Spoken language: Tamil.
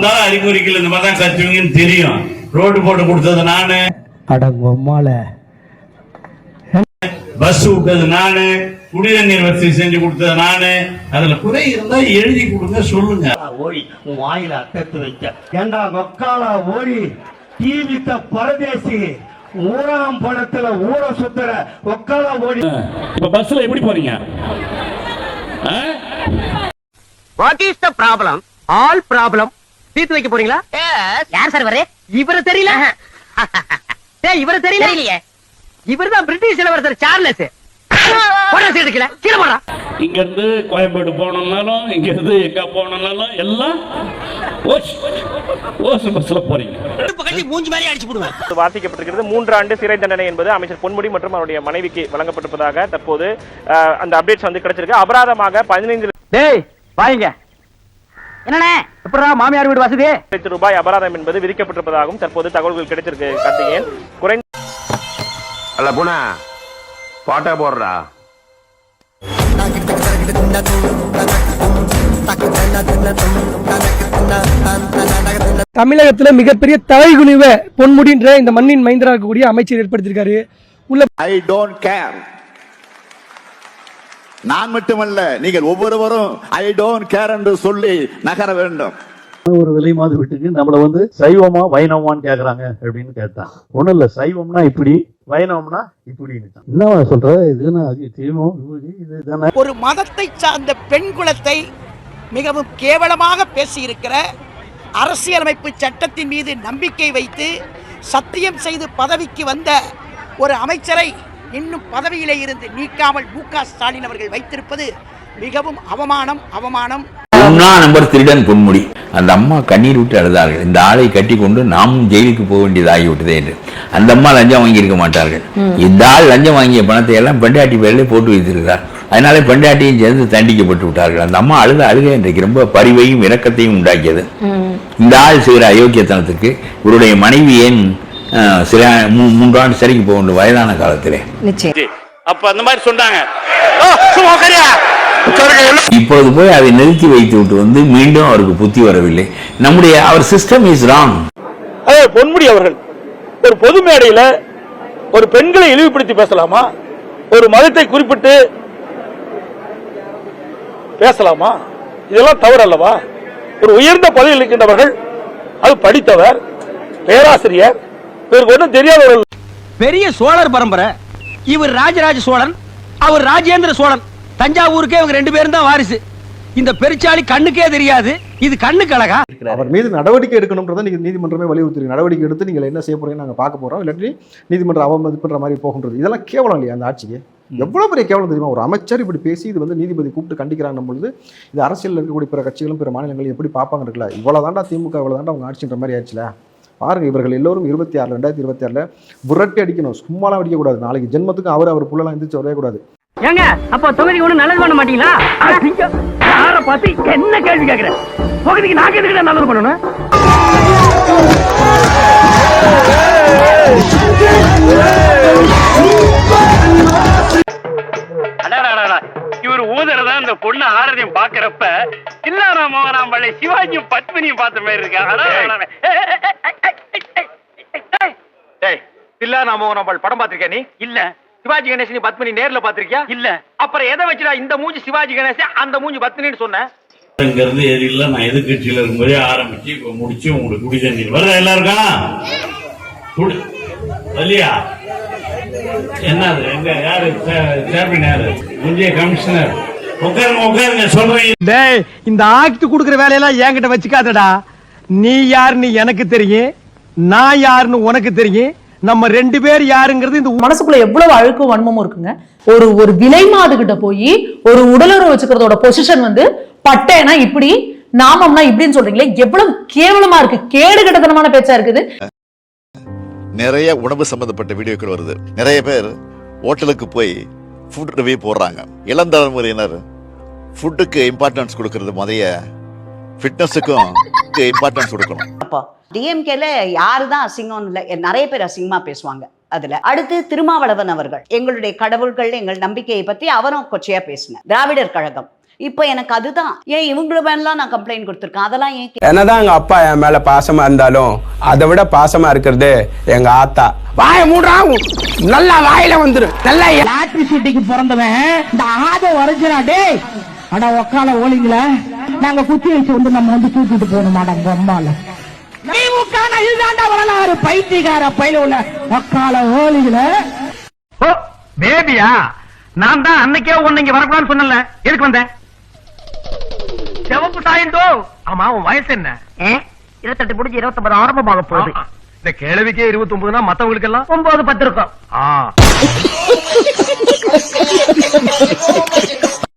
வந்தாலும் அறிகுறிகள் இந்த மாதிரி தான் கத்துவீங்கன்னு தெரியும். ரோடு போட்டு கொடுத்தது நானு. அடங்கொம்மால பஸ் விட்டது நானு. குடிநீர் வசதி செஞ்சு கொடுத்தது நானு. அதுல குறை இருந்தா எழுதி கொடுங்க சொல்லுங்க. ஓடி? உன் வாயில அட்டத்து வைக்க. ஏண்டா மக்கால ஓடி? தீவித்த பரதேசி ஊராம் பணத்துல ஊர சுத்துற ஒக்கால ஓடி? இப்ப பஸ்ல எப்படி போறீங்க? What is the problem all problem தீர்த்து வைக்க போறீங்களா? யார் சார் வரே இவரை தெரியல. டேய் இவரை தெரியல. தெரியலையே. இவர் தான் பிரிட்டிஷ் இளவரசர் சார்லஸ் இங்க இருந்து கோயம்பேடு போனோம்னாலும் இங்க இருந்து எங்க போனோம்னாலும் எல்லாம் வாசிக்கப்பட்டிருக்கிறது மூன்று ஆண்டு சிறை தண்டனை என்பது அமைச்சர் பொன்முடி மற்றும் அவருடைய மனைவிக்கு வழங்கப்பட்டிருப்பதாக தற்போது அந்த அப்டேட்ஸ் வந்து கிடைச்சிருக்கு. அபராதமாக பதினைந்து டேய் வாங்க. என்னண்ணே? எப்படா மாமியார் வீடு வசதி? லட்சம் ரூபாய் அபராதம் என்பது விதிக்கப்பட்டிருப்பதாகவும் தற்போது தகவல்கள் கிடைச்சிருக்கு கார்த்திகேயன். குறைந்த அல்ல புனா பாட்டா போடுறா. தமிழகத்துல மிகப்பெரிய தலைகுனிவ பொன்முடின்ற இந்த மண்ணின் மைந்தரா இருக்கக்கூடிய அமைச்சர் ஏற்படுத்தியிருக்காரு. உள்ள ஐ டோன்ட் கேர் நான் மட்டுமல்ல நீங்கள் ஒவ்வொருவரும் ஐ டோன்ட் கேர் என்று சொல்லி நகர வேண்டும். ஒரு விலை மாது வீட்டுக்கு நம்மள வந்து சைவமா வைணவமான்னு கேக்குறாங்க அப்படின்னு கேட்டான் ஒண்ணும் இல்ல சைவம்னா இப்படி வைணவம்னா இப்படின்னு என்னவா சொல்ற? இது ஒரு மதத்தை சார்ந்த பெண் குலத்தை மிகவும் கேவலமாக பேசியிருக்கிற அரசியலமைப்பு சட்டத்தின் மீது நம்பிக்கை வைத்து சத்தியம் செய்து பதவிக்கு வந்த ஒரு அமைச்சரை இன்னும் பதவியிலே இருந்து நீக்காமல் மு ஸ்டாலின் அவர்கள் வைத்திருப்பது மிகவும் அவமானம் அவமானம். நம்பர் திருடன் பொன்முடி. அந்த அம்மா கண்ணீர் விட்டு அழுதார்கள். இந்த ஆளை கட்டி கொண்டு நாமும் ஜெயிலுக்கு போக வேண்டியதாகிவிட்டதே என்று. அந்த அம்மா லஞ்சம் வாங்கியிருக்க மாட்டார்கள். இந்த ஆள் லஞ்சம் வாங்கிய பணத்தை எல்லாம் பெண்டாட்டி பேர்ல போட்டு வைத்திருக்கிறார். அதனால பெண்டாட்டியும் சேர்ந்து தண்டிக்கப்பட்டு விட்டார்கள். அந்த அம்மா அழுத அழுகை இன்றைக்கு ரொம்ப பரிவையும் இரக்கத்தையும் உண்டாக்கியது. இந்த ஆள் செய்கிற அயோக்கியத்தனத்துக்கு இவருடைய மனைவி ஏன் சில மூன்றாண்டு சிறைக்கு போக வேண்டும் வயதான காலத்திலே. அப்ப அந்த மாதிரி சொன்னாங்க இப்பொழுது போய் அதை நிறுத்தி வைத்து விட்டு வந்து மீண்டும் அவருக்கு புத்தி வரவில்லை. நம்முடைய அவர் சிஸ்டம் இஸ் ராங் அதாவது பொன்முடி அவர்கள் ஒரு பொது மேடையில ஒரு பெண்களை இழிவுபடுத்தி பேசலாமா? ஒரு மதத்தை குறிப்பிட்டு பேசலாமா? இதெல்லாம் தவறு அல்லவா ஒரு உயர்ந்த பதவியில் இருக்கின்றவர்கள் அது படித்தவர் பேராசிரியர் இவருக்கு ஒன்றும் தெரியாதவர்கள். பெரிய சோழர் பரம்பரை. இவர் ராஜராஜ சோழன் அவர் ராஜேந்திர சோழன். தஞ்சாவூருக்கே இவங்க ரெண்டு பேரும் தான் வாரிசு. இந்த பெருச்சாளி கண்ணுக்கே தெரியாது. இது கண்ணுக்கு அழகா? அவர் மீது நடவடிக்கை எடுக்கணும்ன்றதை நீங்க நீதிமன்றமே வலியுறுத்தி நடவடிக்கை எடுத்து நீங்கள் என்ன செய்ய போறீங்கன்னு நாங்க பார்க்க போறோம். இல்லாட்டி நீதிமன்றம் அவமதிப்புன்ற மாதிரி போகின்றது. இதெல்லாம் கேவலம் இல்லையா அந்த ஆட்சிக்கு? எவ்வளவு பெரிய கேவலம் தெரியுமா? ஒரு அமைச்சர் இப்படி பேசி இது வந்து நீதிபதி கூப்பிட்டு கண்டிக்கிறாங்க பொழுது இது அரசியல் இருக்கக்கூடிய பிற கட்சிகளும் பிற மாநிலங்களும் எப்படி பார்ப்பாங்க இருக்குல்ல? இவ்வளவு தாண்டா திமுக இவ்வளவு தாண்டா அவங்க ஆட்சின்ற மாதிரி ஆச்சுல பாருங்க இவர்கள் எல்லோரும் இருபத்தி ஆறுல ரெண்டாயிரத்தி இருபத்தி ஆறுல புரட்டி அடிக்கணும். சும்மாலாம் அடிக்கக்கூடாது. நாளைக்கு ஜென்மத்துக்கு அவர் அவர் புள்ளலாம் எந்திரிச்சு வரவே கூடாது ஏங்க அப்ப தொகுதி ஒண்ணு நல்லது பண்ண மாட்டீங்களா? யார பார்த்து என்ன கேள்வி கேக்குறேன் தொகுதிக்கு நாங்க எதுக்கு நல்லது பண்ணணும்? இவர் ஊதறதா அந்த பொண்ணு ஆரதியும் பாக்குறப்ப இல்லாரா மோகனாம் பள்ளி சிவாஜியும் பத்மினியும் பார்த்த மாதிரி இருக்கா? இல்ல நான் மோகனாம்பாள் படம் பாத்திருக்கியா நீ? இல்ல. சிவாஜி கணேசன் பத்மினி நேர்ல பாத்திருக்கியா இல்ல. அப்புறம் எதை வச்சுடா இந்த மூஞ்சி சிவாஜி கணேசன் அந்த மூஞ்சி பத்மினின்னு சொன்ன? இங்க இருந்து ஏரியில நான் எதிர்கட்சியில இருக்கும்போதே ஆரம்பிச்சு இப்ப முடிச்சு உங்களுக்கு குடி தண்ணீர். வருதா எல்லாருக்கும்? இல்லையா என்னது? எங்க யாரு? சேர்மன் யாரு? முந்தைய கமிஷனர் உட்காருங்க உட்காருங்க சொல்றேன். டேய் இந்த ஆக்ட் குடுக்குற வேலையெல்லாம் என்கிட்ட வச்சுக்காதடா. நீ யாருன்னு எனக்கு தெரியும் நான் யாருன்னு உனக்கு தெரியும் நம்ம ரெண்டு பேர் யாருங்கிறது இந்த மனசுக்குள்ள எவ்வளவு அழுக்கும் வன்மமும் இருக்குங்க. ஒரு ஒரு விலை மாது கிட்ட போய் ஒரு உடலுறவு வச்சுக்கிறதோட பொசிஷன் வந்து பட்டேனா இப்படி நாமம்னா இப்படின்னு சொல்றீங்களே எவ்வளவு கேவலமா இருக்கு. கேடு கட்டத்தனமான பேச்சா இருக்குது. நிறைய உணவு சம்பந்தப்பட்ட வீடியோக்கள் வருது. நிறைய பேர் ஹோட்டலுக்கு போய் ஃபுட் ரிவ்யூ போடுறாங்க. இளம் தலைமுறையினர் ஃபுட்டுக்கு இம்பார்ட்டன்ஸ் கொடுக்கறது முதைய ஃபிட்னஸுக்கும் இம்பார்ட்டன்ஸ் கொடுக்கணும். டிஎம்கேல யாரு தான் அசிங்கம் இல்லை நிறைய பேர் அசிங்கமா பேசுவாங்க அதுல. அடுத்து திருமாவளவன் அவர்கள். எங்களுடைய கடவுள்கள் எங்கள் நம்பிக்கையை பற்றி அவரும் கொச்சையா பேசினார். திராவிடர் கழகம். இப்போ எனக்கு அதுதான். ஏன் இவங்கள மேலாம் நான் கம்ப்ளைண்ட் கொடுத்துருக்கேன்? அதெல்லாம் ஏன் என்னதான் எங்க அப்பா என் மேல பாசமா இருந்தாலும் அதை விட பாசமா இருக்கிறது எங்க ஆத்தா. வாய மூடுறா நல்லா வாயில வந்துரு. நல்லா லாட்ரி சீட்டுக்கு பிறந்தவன். இந்த ஆத வரைஞ்சா டேய். அட ஒக்கால ஓலிங்கள. நாங்க குத்தி வச்சு வந்து நம்ம வந்து தூக்கிட்டு போகணும் மாடம் பொம்மால திமுக இதுதாண்டா வரலாறு. பைத்தியக்கார பயில உள்ள ஒக்கால ஓலிங்கள ஓ பேபியா நான் தான் அன்னைக்கே உன்னை இங்க வரக்கூடாதுன்னு சொன்னல எதுக்கு வந்த? சிவப்பு சாயந்தோ ஆமா உன் வயசு என்ன? இருபத்தெட்டு முடிஞ்சு இருபத்தொன்பது ஆரம்பமாக போகுது. இந்த கேள்விக்கே இருபத்தி ஒன்பதுனா மத்தவங்களுக்கு எல்லாம் ஒன்பது பத்து இருக்கும்.